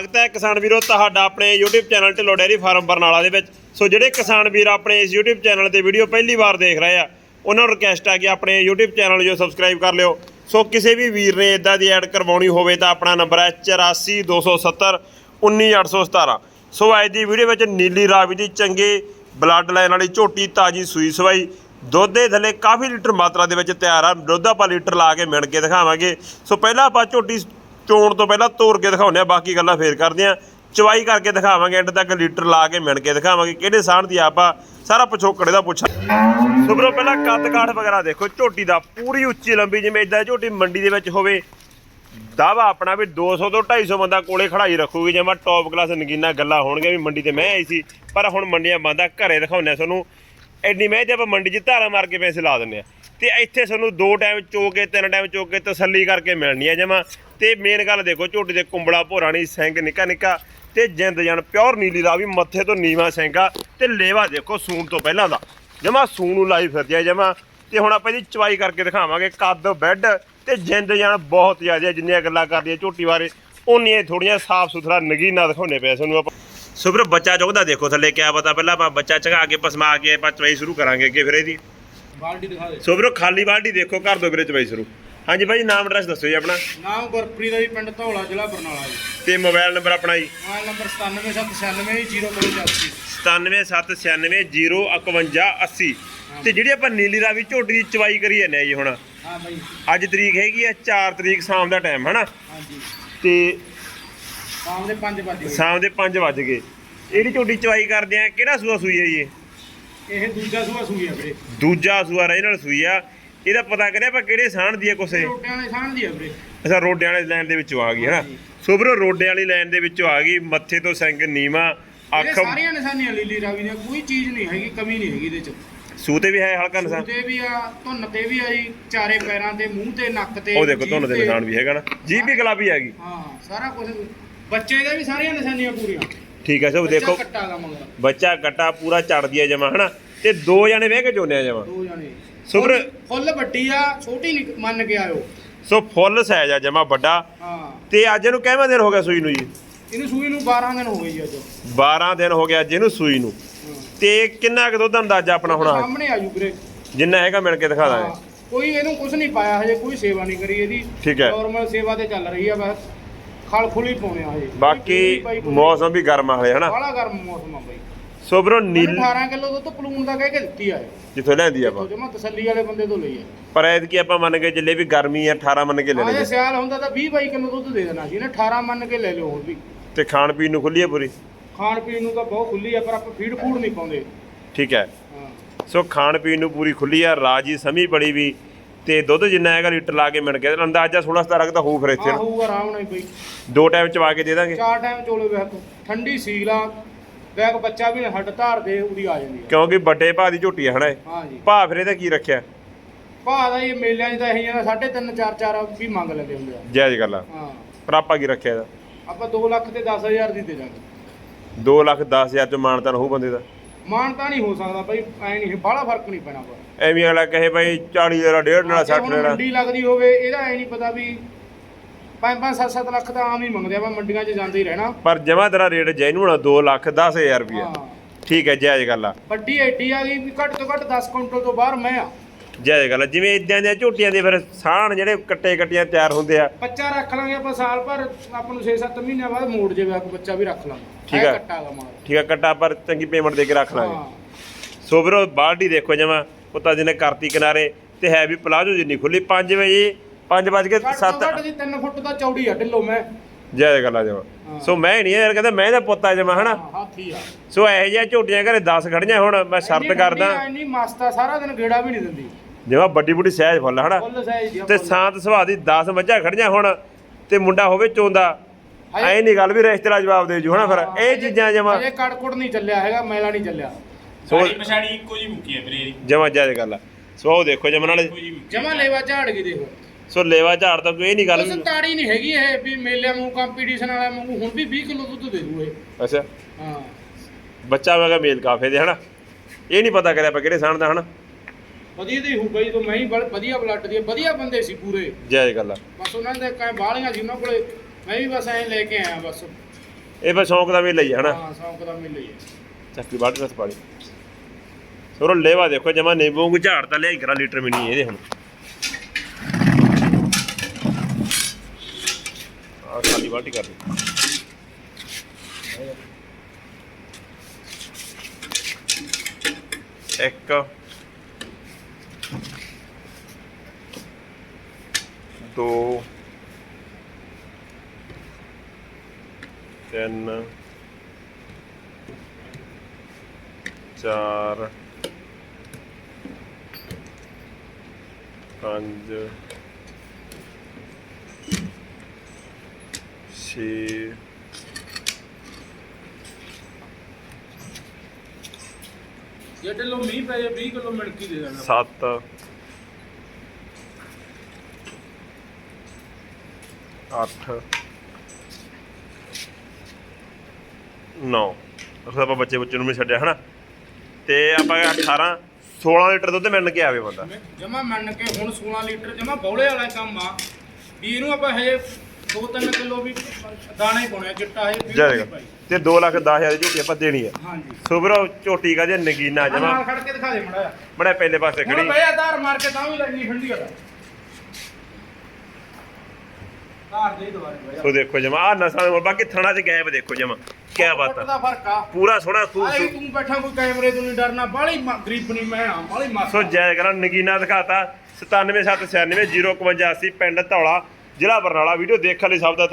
ਸਵਾਗਤ ਹੈ ਕਿਸਾਨ ਵੀਰੋ, ਤੁਹਾਡਾ ਆਪਣੇ YouTube channel Dhillon dairy farm Barnala ਦੇ ਵਿੱਚ। ਸੋ ਜਿਹੜੇ ਕਿਸਾਨ ਵੀਰ ਆਪਣੇ ਇਸ YouTube ਚੈਨਲ ਤੇ ਵੀਡੀਓ ਪਹਿਲੀ ਵਾਰ ਦੇਖ ਰਹੇ ਆ, ਉਹਨਾਂ ਨੂੰ ਰਿਕਵੈਸਟ ਆ ਕਿ ਆਪਣੇ YouTube ਚੈਨਲ ਜੋ ਸਬਸਕ੍ਰਾਈਬ ਕਰ ਲਿਓ। ਸੋ ਕਿਸੇ ਵੀ ਵੀਰ ਨੇ ਇਦਾਂ ਦੀ ਐਡ ਕਰਵਾਉਣੀ ਹੋਵੇ ਤਾਂ ਆਪਣਾ ਨੰਬਰ ਹੈ 84270 19817 ਸੋ ਅੱਜ ਦੀ ਵੀਡੀਓ ਵਿੱਚ ਨੀਲੀ ਰਾਵੀ ਦੀ ਚੰਗੇ ਬਲੱਡ ਲਾਈਨ ਵਾਲੀ ਝੋਟੀ, ਤਾਜੀ ਸੂਈ ਸਵਾਈ, ਦੁੱਧ ਦੇ ਥੱਲੇ ਕਾਫੀ ਲੀਟਰ ਮਾਤਰਾ ਦੇ ਵਿੱਚ ਤਿਆਰ ਆ। ਦੁੱਧ ਆਪਾਂ ਲੀਟਰ ਲਾ ਕੇ ਮਿਣ ਕੇ ਦਿਖਾਵਾਂਗੇ। ਸੋ ਪਹਿਲਾਂ ਆਪਾਂ ਝੋਟੀ ਚੋਣ ਤੋਂ ਪਹਿਲਾਂ ਤੋਰ ਕੇ ਦਿਖਾਉਂਦੇ ਆ, ਬਾਕੀ ਗੱਲਾਂ ਫੇਰ ਕਰਦੇ ਆ। ਚਵਾਈ ਕਰਕੇ ਦਿਖਾਵਾਂਗੇ, ਐਂਡ ਤੱਕ ਲੀਟਰ ਲਾ ਕੇ ਮਿਣ ਕੇ ਦਿਖਾਵਾਂਗੇ, ਕਿਹੜੇ ਸਾਹਣ ਦੀ ਆਪਾਂ ਸਾਰਾ ਪਿਛੋਕੜੇ ਦਾ ਪੁੱਛਾਂ। ਸੁਬਰੋ ਪਹਿਲਾਂ ਕੱਦ ਕਾਠ ਵਗੈਰਾ ਦੇਖੋ, ਝੋਟੀ ਦਾ ਪੂਰੀ ਉੱਚੀ ਲੰਬੀ, ਜਿਵੇਂ ਇਦਾਂ ਝੋਟੀ ਮੰਡੀ ਦੇ ਵਿੱਚ ਹੋਵੇ ਦਾਵਾ ਆਪਣਾ ਵੀ 200 ਤੋਂ 250 ਬੰਦਾ ਕੋਲੇ ਖੜਾਈ ਰੱਖੂਗੀ, ਜਿਵੇਂ ਟੌਪ ਕਲਾਸ ਨਗੀਨਾ ਗੱਲਾਂ ਹੋਣਗੀਆਂ ਵੀ ਮੰਡੀ ਤੇ ਮੈਂ ਆਈ ਸੀ, ਪਰ ਹੁਣ ਮੰਡੀਆਂ ਬੰਦਾ ਘਰੇ ਦਿਖਾਉਂਦੇ ਆ ਤੁਹਾਨੂੰ। ਐਡੀ ਮੈਂ ਤੇ ਆਪਾਂ ਮੰਡੀ 'ਚ ਧਾਰਾ ਮਾਰ ਕੇ ਪੈਸੇ ਲਾ ਦਿੰਦੇ ਆ। ਤੇ ਇੱਥੇ ਤੁਹਾਨੂੰ ਦੋ ਟਾਈਮ ਚੋ ਕੇ ਤਿੰਨ ਟਾਈਮ ਚੋ ਕੇ ਤਸੱਲੀ ਕਰਕੇ ਮਿਲਣੀ ਆ ਜਮਾ ਤੇ ਮੇਨ ਗੱਲ ਦੇਖੋ ਝੋਟੀ ਦੇ ਕੁੰਬੜਾ ਭੋਰਾ ਨਹੀਂ ਸਿੰਘ ਨਿੱਕਾ ਨਿੱਕਾ ਤੇ ਜਿੰਦ ਜਾਨ ਪਿਓਰ ਨੀਲੀ ਦਾ ਵੀ ਮੱਥੇ ਤੋਂ ਨੀਵਾ ਸਿੰਘਾ ਤੇ ਲੇਵਾ ਦੇਖੋ ਸੂਣ ਤੋਂ ਪਹਿਲਾਂ ਦਾ। ਜਮਾ ਸੂਣ ਨੂੰ ਲਾਈ ਫਿਰਦੀ ਆ ਜਮਾ। ਤੇ ਹੁਣ ਆਪਾਂ ਇਹਦੀ ਚਵਾਈ ਕਰਕੇ ਦਿਖਾਵਾਂਗੇ ਕੱਦ ਬੈੱਡ ਤੇ ਜਿੰਦ ਜਾਨ ਬਹੁਤ ਜ਼ਿਆਦਾ ਆ, ਜਿੰਨੀਆਂ ਗੱਲਾਂ ਕਰਦੀਆਂ ਝੋਟੀ ਬਾਰੇ ਉਨੀਆਂ ਥੋੜੀਆਂ ਸਾਫ਼ ਸੁਥਰਾ ਨਗੀਨਾ ਦਿਖਾਉਣੇ ਪਏ ਸਾਨੂੰ ਆਪਾਂ। ਸੁਬਰ ਬੱਚਾ ਚੁਗਦਾ ਦੇਖੋ ਥੱਲੇ ਕਿਆ ਪਤਾ ਪਹਿਲਾਂ ਆਪਾਂ ਬੱਚਾ ਚਗਾ ਕੇ ਪਸਮਾ ਕੇ ਆਪਾਂ ਚਵਾਈ ਸ਼ੁਰੂ ਕਰਾਂਗੇ ਅੱਗੇ ਫਿਰ ਇਹਦੀ। ਬਾਲਟੀ ਦਿਖਾ ਦੇ। ਸੁਬਰ ਖਾਲੀ ਬਾਲਟੀ ਦੇਖੋ ਕਰ ਦੋ ਵੀਰੇ ਚਵਾਈ ਸ਼ੁਰੂ। ਹਾਂਜੀ ਭਾਈ ਨਾਮ ਐਡਰੈਸ ਦੱਸੋ ਜੀ ਆਪਣਾ। ਨਾਮ ਗੁਰਪ੍ਰੀਤ ਦਾ ਜੀ ਪਿੰਡ ਧੌਲਾ ਜ਼ਿਲ੍ਹਾ ਬਰਨਾਲਾ ਜੀ। ਤੇ ਮੋਬਾਈਲ ਨੰਬਰ ਆਪਣਾ ਜੀ। ਮੋਬਾਈਲ ਨੰਬਰ 97790085 977905105180 ਤੇ ਜਿਹੜੀ ਆਪਾਂ ਨੀਲੀ ਰਾਵੀ ਝੋਟੀ ਦੀ ਚਵਾਈ ਕਰੀ ਜਾਂਦੇ ਆ ਜੀ ਹੁਣ। ਹਾਂ ਬਾਈ। ਅੱਜ ਤਰੀਕ ਹੈਗੀ ਆ 4 ਤਰੀਕ ਸ਼ਾਮ ਦਾ ਟਾਈਮ ਹਨਾ? ਹਾਂਜੀ। ਤੇ ਸ਼ਾਮ ਦੇ 5 ਵਜੇ ਸ਼ਾਮ ਦੇ 5 ਵੱਜ ਗਏ। ਇਹਦੀ ਝੋਟੀ ਚਵਾਈ ਕਰਦੇ ਆ ਕਿਹੜਾ ਸੂਆ ਸੂਈ ਹੈ ਜੀ ਇਹ? ਇਹ ਦੂਜਾ ਸੂਆ ਸੂਈ ਆ ਵੀਰੇ। ਦੂਜਾ ਸੂਆ ਰੇ ਨਾਲ ਸੂਈ ਆ। ਇਹਦਾ ਪਤਾ ਕਰਿਆ ਆਪਾਂ ਕਿਹੜੇ ਸਾਹਣ ਦੀ ਆ ਕੁਸੇ ਰੋਟਿਆਂ ਵਾਲੇ ਸਾਹਣ ਦੀ ਆ ਵੀਰੇ। ਅੱਛਾ ਰੋਡਿਆਂ ਵਾਲੀ ਲਾਈਨ ਦੇ ਵਿੱਚੋਂ ਆ ਗਈ ਹਨਾ ਹਾਂਜੀ। ਸੁਬਰੋ ਰੋਡਿਆਂ ਵਾਲੀ ਲਾਈਨ ਦੇ ਵਿੱਚੋਂ ਆ ਗਈ ਮੱਥੇ ਤੋਂ ਸਿੰਘ ਨੀਵਾ ਅੱਖ ਸਾਰੀਆਂ ਨਿਸ਼ਾਨੀਆਂ ਲੀਲੀ ਰਾਵੀ ਦੀਆਂ ਕੋਈ ਚੀਜ਼ ਨਹੀਂ ਹੈਗੀ ਕਮੀ ਨਹੀਂ ਹੈਗੀ ਇਹਦੇ ਚ। ਸੂ ਤੇ ਵੀ ਹੈ ਹਲਕਾ ਨਿਸ਼ਾਨ? ਤੇ ਵੀ ਆ ਧੁੰਨ ਤੇ ਵੀ ਆ ਜੀ ਚਾਰੇ ਪੈਰਾਂ ਤੇ ਮੂੰਹ ਤੇ ਨੱਕ ਤੇ ਉਹ ਦੇਖੋ ਤੁਹਾਨੂੰ ਦੇ। ਨਿਸ਼ਾਨ ਵੀ ਹੈਗਾ ਨਾ। ਜੀਭ ਵੀ ਗੁਲਾਬੀ ਹੈਗੀ। ਹਾਂ ਸਾਰਾ ਕੁਝ ਬੱਚੇ ਦੇ ਵੀ ਸਾਰੀਆਂ ਨਿਸ਼ਾਨੀਆਂ ਪੂਰੀਆਂ। ਠੀਕ ਹੈ ਸਭ ਦੇਖੋ। ਬੱਚਾ ਕੱਟਾ ਗਾ ਮਗਰ ਬੱਚਾ ਕੱਟਾ ਪੂਰਾ ਚੜਦੀ ਆ ਜਮਾ ਹਨਾ ਤੇ ਦੋ ਜਣੇ ਬਹਿ ਕੇ ਚੋਨੇ ਆ ਜਮਾ। ਦੋ ਜਣੇ। ਸੁਬਰ ਫੁੱਲ ਵੱਡੀ ਆ ਛੋਟੀ ਨਹੀਂ ਮੰਨ ਕੇ ਆਇਓ। ਸੋ ਫੁੱਲ ਸਾਈਜ਼ ਆ ਜਮਾ ਵੱਡਾ। ਹਾਂ। ਤੇ ਅੱਜ ਇਹਨੂੰ ਕਿੰਨਾ ਦਿਨ ਹੋ ਗਿਆ ਸੂਈ ਨੂੰ ਜੀ? ਇਹਨੂੰ ਸੂਈ ਨੂੰ 12 ਦਿਨ ਹੋ ਗਏ ਜੀ ਅੱਜ। 12 ਦਿਨ ਹੋ ਗਿਆ ਅੱਜ ਇਹਨੂੰ ਸੂਈ ਨੂੰ। ਤੇ ਕਿੰਨਾ ਕੁ ਦੁੱਧ ਅੰਦਾਜ਼ਾ ਆਪਣਾ ਹੋਣਾ ਸਾਹਮਣੇ ਆਜੂ ਵੀਰੇ। ਜਿੰਨਾ ਹੈਗਾ ਮਿਲ ਕੇ ਦਿਖਾ ਦਾਂਗੇ। ਕੋਈ ਇਹਨੂੰ ਕੁਝ ਨਹੀਂ ਪਾਇਆ ਹਜੇ ਕੋਈ ਸੇਵਾ ਨਹੀਂ ਕਰੀ ਇਹਦੀ। ਠੀਕ ਹੈ। ਨਾਰਮਲ ਸੇਵਾ ਤੇ ਚੱਲ ਰਹੀ ਆ ਬਸ। ਖਲ ਖੁਲੀ ਪਾਉਣੇ ਆ ਹਜੇ। ਬਾਕੀ ਮੌਸਮ ਵੀ ਗਰਮ ਆ ਹਲੇ ਹਨਾ? ਬੜਾ ਗਰਮ ਮੌਸਮ ਆ ਬਾਈ। ਸੋ ਬਰੋ ਨੀਲ 18 ਕਿਲੋ ਦੁੱਧ ਪਲੂਣ ਦਾ ਕਹਿ ਕੇ ਦਿੱਤੀ ਆ ਜਿੱਥੋਂ ਲੈਂਦੀ ਆਪਾਂ। ਜਮਾ ਤਸੱਲੀ ਵਾਲੇ ਬੰਦੇ ਤੋਂ ਲਈ ਆ। ਪਰ ਐਤਕੀ ਆਪਾਂ ਮੰਨ ਕੇ ਚੱਲੇ ਵੀ ਗਰਮੀ ਆ 18 ਮੰਨ ਕੇ ਲੈ ਲੈਂਦੇ ਸਿਆਲ ਹੁੰਦਾ ਤਾਂ 20 22 ਕਿਲੋ ਦੁੱਧ ਦੇ ਦੇਣਾ ਸੀ ਇਹਨੇ 18 ਮੰਨ ਕੇ ਲੈ ਲਿਓ ਹੋਰ ਵੀ। ਤੇ ਖਾਣ ਪੀਣ ਨੂੰ ਖੁੱਲੀ ਹੈ ਪੂਰੀ? ਖਾਣ ਪੀਣ ਨੂੰ ਤਾਂ ਬਹੁਤ ਖੁੱਲੀ ਆ ਪਰ ਆਪਾਂ ਫੀਡ ਫੂਡ ਨਹੀਂ ਪਾਉਂਦੇ। ਠੀਕ ਹੈ। ਸੋ ਖਾਣ ਪੀਣ ਨੂੰ ਪੂਰੀ ਖੁੱਲੀ ਆ ਰਾਜੀ ਸਮੀ ਬੜੀ ਵੀ ਤੇ ਦੁੱਧ ਜਿੰਨਾ ਹੈਗਾ ਲੀਟਰ ਲਾ ਕੇ ਮਿਣ ਕੇ ਅੰਦਾਜ਼ਾ 16 17 ਕੁ ਤਾਂ ਹੋਊ ਫਿਰ ਇੱਥੇ ਆ। ਹੋਊਗਾ ਆਰਾਮ ਨਾਲ ਬਈ। ਦੋ ਟਾਈਮ ਚਵਾ ਕੇ ਦੇ ਦਾਂਗੇ। ਚਾਰ ਟਾਈਮ ਚੋਲੇ ਵੇਖ ਠੰਡੀ ਸੀਲ ਆ ਬੈਗ ਬੱਚਾ ਵੀ ਹੱਡ ਧਾਰ ਦੇ ਉਹਦੀ ਆ ਜਾਂਦੀ ਆ। ਕਿਉਂਕਿ ਵੱਡੇ ਭਾਅ ਦੀ ਝੋਟੀ ਆ ਹਨਾ ਇਹ। ਹਾਂ ਜੀ। ਭਾਅ ਫਿਰ ਇਹਦਾ ਕੀ ਰੱਖਿਆ? ਭਾਅ ਦਾ ਇਹ ਮੇਲਿਆਂ 'ਚ ਤਾਂ ਇਹੀ ਜਾਂਦਾ 3.5 4 4 ਵੀ ਮੰਗ ਲੈਂਦੇ ਹੁੰਦੇ ਆ। ਜਾਇਜ਼ ਗੱਲ ਆ। ਹਾਂ। ਪਰ ਆਪਾਂ ਕੀ ਰੱਖਿਆ ਇਹਦਾ? ਆਪਾਂ 2 ਲੱਖ ਤੇ 10000 ਦੀ ਦੇ ਦਾਂਗੇ। 2 ਲੱਖ 10 ਹਜ਼ਾਰ ਚ ਮਾਨਤਾਨ ਹੋਊ ਬੰਦੇ ਦਾ? ਮਾਨ ਤਾਂ ਨਹੀਂ ਹੋ ਸਕਦਾ ਬਾਈ ਐ ਨਹੀਂ ਬਾਹਲਾ ਫ਼ਰਕ ਨਹੀਂ ਪੈਣਾ ਪਰ ਐਵੇਂ ਅਗਲਾ ਕਹੇ ਭਾਈ 40 ਦਾ ਡੇਢ ਨਾਲ 60 ਹੁਣ ਲੈਣਾ। ਮੰਡੀ ਲੱਗਦੀ ਹੋਵੇ ਇਹਦਾ ਐ ਨਹੀਂ ਪਤਾ ਵੀ 5-5 7-7 ਲੱਖ ਤਾਂ ਆਮ ਹੀ ਮੰਗਦੇ ਆ ਮੰਡੀਆਂ 'ਚ ਜਾਂਦੇ ਹੀ ਰਹਿਣਾ। ਪਰ ਜਮਾ ਤੇਰਾ ਰੇਟ ਜੈਨੂਨ 2 ਲੱਖ 10 ਹਜ਼ਾਰ ਰੁਪਇਆ ਹਾਂ। ਠੀਕ ਹੈ ਜਾਇਜ਼ ਗੱਲ ਆ। ਵੱਡੀ ਐਡੀ ਆ ਗਈ ਵੀ ਘੱਟ ਤੋਂ ਘੱਟ 10 ਕੁਇੰਟਲ ਤੋਂ ਬਾਹਰ ਮੈਂ ਆ। ਜਾਇਜ਼ ਗੱਲ ਆ ਜਿਵੇਂ ਇਦਾਂ ਦੀਆਂ ਝੋਟੀਆਂ ਦੇ ਫਿਰ ਸਾਹਣ ਜਿਹੜੇ ਕੱਟੇ ਕੱਟੀਆਂ ਤਿਆਰ ਹੁੰਦੇ ਆ। ਬੱਚਾ ਰੱਖ ਲਾਂਗੇ ਆਪਾਂ ਸਾਲ ਭਰ ਆਪਾਂ ਨੂੰ 6-7 ਮਹੀਨਿਆਂ ਬਾਅਦ ਮੋੜ ਜਾਵੇ ਆਪਾਂ ਬੱਚਾ ਵੀ ਰੱਖ ਲਾਂਗੇ। ਠੀਕ ਆ। ਕੱਟਾ ਗਾ ਮਾਰ ਠੀਕ ਆ ਕੱਟਾ ਪਰ ਚੰਗੀ ਪੇਮੈਂਟ ਦੇ ਕੇ ਰੱਖ ਲਾਂਗੇ। ਹਾਂ। ਸੋ ਵੀਰੋ ਬਾਲਟੀ ਦੇਖੋ ਜਮਾ ਪੁੱਤਾ ਜੀ ਨੇ ਕਰਤੀ ਕਿਨਾਰੇ ਤੇ ਹੈ ਵੀ ਪਲਾਜੋ ਜਿੰਨੀ ਖੁੱਲੀ 5 ਵਜੇ 5 ਵਜ ਕੇ ਘੱਟ ਤੋਂ 7 ਘੱਟ ਦੀ 3 ਫੁੱਟ ਦਾ ਚੌੜੀ ਆ ਢਿੱਲੋ ਮੈਂ। ਜਾਇਜ਼ ਗੱਲ ਆ ਜਮਾ। ਸੋ ਮੈਂ ਨਹੀਂ ਯਾਰ ਕਹਿੰਦਾ ਮੈਂ ਦਾ ਪੁੱਤਾ ਜਮਾ ਹਨਾ? ਹਾਥੀ ਆ। ਸੋ ਇਹੋ ਜਿਹੀਆਂ ਝੋਟੀਆਂ ਘਰੇ 10 ਖੜੀਆਂ ਹੁਣ ਮੈਂ ਸ਼ਰਤ ਕਰਦਾ। ਆ, ਇੰਨੀ ਮਸਤ ਆ ਸਾਰਾ ਦਿਨ ਗੇੜਾ ਵੀ ਨਹੀਂ ਦਿੰਦੀ। ਜਿਵੇਂ ਵੱਡੀ ਬੁੱਢੀ ਸਹਿਜ ਫੁੱਲ ਹਨਾ? ਆ, ਤੇ। ਸ਼ਾਂਤ ਸੁਭਾਅ ਦੀ 10 ਮੱਝਾਂ ਖੜੀਆਂ ਹੁਣ ਤੇ ਮੁੰਡਾ ਹੋਵੇ ਚੋਂਦਾ। ਐ ਨਹੀਂ ਗੱਲ ਵੀ ਰਿਸ਼ਤੇਦਾਰ ਜਵਾਬ ਦੇ ਜੂ ਹਨਾ ਫਿਰ? ਇਹ ਚੀਜ਼ਾਂ ਜਮਾ ਹਜੇ ਕੜਕੁੜ ਨਹੀਂ ਚੱਲਿਆ ਹੈਗਾ ਮੈਲਾ ਨਹੀਂ ਚੱਲਿਆ। ਸੋ ਸਾਡੀ ਪਛਾੜੀ ਇੱਕੋ ਜੀ ਮੁੱਕੀ ਹੈ ਵੀਰੇ। ਜਮਾ ਜਾਇਜ਼ ਗੱਲ ਆ। ਸੋ ਉਹ ਦੇਖੋ ਜਮਾ ਨਾਲੇ। ਜੀ ਜਮਾ ਲੈਵਾ ਝਾੜ ਗਈ ਦੇਖੋ। ਸੋ ਲੇਵਾ ਝਾੜ ਤਾਂ ਕੋਈ ਇਹ ਨਹੀਂ ਗੱਲ। ਵੀ ਤਾੜੀ ਨਹੀਂ ਹੈਗੀ ਇਹ ਵੀ ਮੇਲਿਆਂ ਨੂੰ ਕੰਪੀਟੀਸ਼ਨ ਵਾਲਾ ਵਾਂਗੂ ਹੁਣ ਵੀ 20 ਕਿਲੋ ਦੁੱਧ ਦੇ ਦੂ ਇਹ ਅੱਛਾ। ਹਾਂ। ਬੱਚਾ ਹੋਵੇਗਾ ਮੇਲ ਕਾਫੇ ਦੇ ਹਨਾ? ਇਹ ਨਹੀਂ ਪਤਾ ਕਰਿਆ ਆਪਾਂ ਕਿਹੜੇ ਸਾਣ ਦਾ ਹਨਾ? ਵਧੀਆ ਦੀ ਹੋਊਗਾ ਜਦੋਂ ਮੈਂ ਹੀ ਵਧੀਆ ਬਲੱਡ ਦੀ ਵਧੀਆ ਬੰਦੇ ਸੀ ਪੂਰੇ। ਜਾਇਜ਼ ਗੱਲ ਆ। ਬਸ ਉਹਨਾਂ ਦੇ ਕਾ ਬਾਲੀਆਂ ਸੀ ਉਹਨਾਂ ਕੋਲੇ। ਮੈਂ ਵੀ ਬਸ ਐਂ ਲੈ ਕੇ ਆਇਆ ਬਸ। ਇਹ ਫਿਰ ਸ਼ੌਂਕ ਦਾ ਮੇਲਾ ਹੀ ਹੈ ਹਨਾ? ਹਾਂ ਸ਼ੌਂਕ ਦਾ ਮਿਲ ਹੀ ਹੈ ਚੱਕੀ ਬਾਟ ਰਸ ਪਾਣੀ ਸੋਰੋ ਲੇਵਾ ਦੇਖੋ ਜਮਾ ਨਿੰਬੂ ਨੂੰ ਝਾੜ ਤਾਂ ਲਿਆਈ ਕਰਾ ਲੀਟਰ ਵੀ ਨਹੀਂ ਇਹਦੇ ਹੁਣ। ਆ ਖਾਲੀ ਬਾਟੀ ਕਰ ਦੇ। ਇੱਕ। ਦੋ। ਤਿੰਨ। ਚਾਰ। ਪੰਜ। ਛੇ ਜੇ ਢਿੱਲੋਂ ਮੀਂਹ ਪੈ ਜਾਏ 20 ਕਿਲੋ ਮਿਣਕੀ ਦੇ ਦੇਣਾ। ਸੱਤ। ਅੱਠ। ਨੌ। ਅਸਾਂ ਆਪਾਂ ਬੱਚੇ ਬੱਚੇ ਨੂੰ ਵੀ ਛੱਡਿਆ ਹਨਾ? ਤੇ ਆਪਾਂ 18 16 ਲੀਟਰ ਦੁੱਧ ਮਿਲਣ ਕੇ ਆਵੇ ਬੰਦਾ। ਜਮਾ ਮੰਨ ਕੇ ਹੁਣ 16 ਲੀਟਰ ਜਮਾ ਬੌਲੇ ਵਾਲਾ ਕੰਮ ਆ। ਵੀ ਇਹਨੂੰ ਆਪਾਂ ਹਜੇ 2-3 ਕਿਲੋ ਵੀ ਦਾਣਾ ਹੀ ਪਾਉਣਾ ਚਿੱਟਾ ਹੈ ਵੀ ਜਾਏਗਾ। ਤੇ 2 ਲੱਖ 10 ਹਜ਼ਾਰ ਦੀ ਝੋਟੀ ਆਪਾਂ ਦੇਣੀ ਆ। ਹਾਂਜੀ। ਸੋ ਵੀਰੋ ਝੋਟੀ ਕਾ ਜੇ ਨਗੀਨਾ ਜਮਾ। ਨਾਲ ਖੜ ਕੇ ਦਿਖਾ ਦੇ ਮੜਾ ਬੜੇ ਪਹਿਲੇ ਪਾਸੇ ਹੁਣ ਖੜੀ। ਬਈ ਆਧਾਰ ਮਾਰ ਕੇ ਤਾਂ ਵੀ ਲੱਗੀ ਠੰਡੀ ਵਾਲਾ ਧਾਰ ਦੇ ਦੁਬਾਰੇ ਬਈ ਸੋ ਦੇਖੋ ਜਮਾ ਆ ਨਸਾਂ ਦੇ ਬਾਕੀ ਥਣਾ ਚ ਗੈਪ ਦੇਖੋ ਜਮਾ। ਕੀ ਬਾਤ ਆ। ਦਾ ਫ਼ਰਕ ਆ। ਪੂਰਾ ਸੋਹਣਾ ਆਏ ਖੂਬਸੂਰਤ ਤੂੰ ਬੈਠਾ ਕੋਈ ਕੈਮਰੇ ਤੋਂ ਨਹੀਂ ਡਰਨਾ ਬਾਲੀ ਗਰੀਬ ਨਹੀਂ ਮੈਂ ਆ ਬਾਲੀ ਮਾਸਾ। ਸੋ ਜੈ ਕਰਾਂ ਨਗੀਨਾ ਦਿਖਾਤਾ। 97796 05180 ਪਿੰਡ ਧੌਲਾ। ਜ਼ਿਲ੍ਹਾ ਬਰਨਾਲਾ ਵੀਡੀਓ ਦੇਖਣ ਲਈ ਸਭ ਦਾ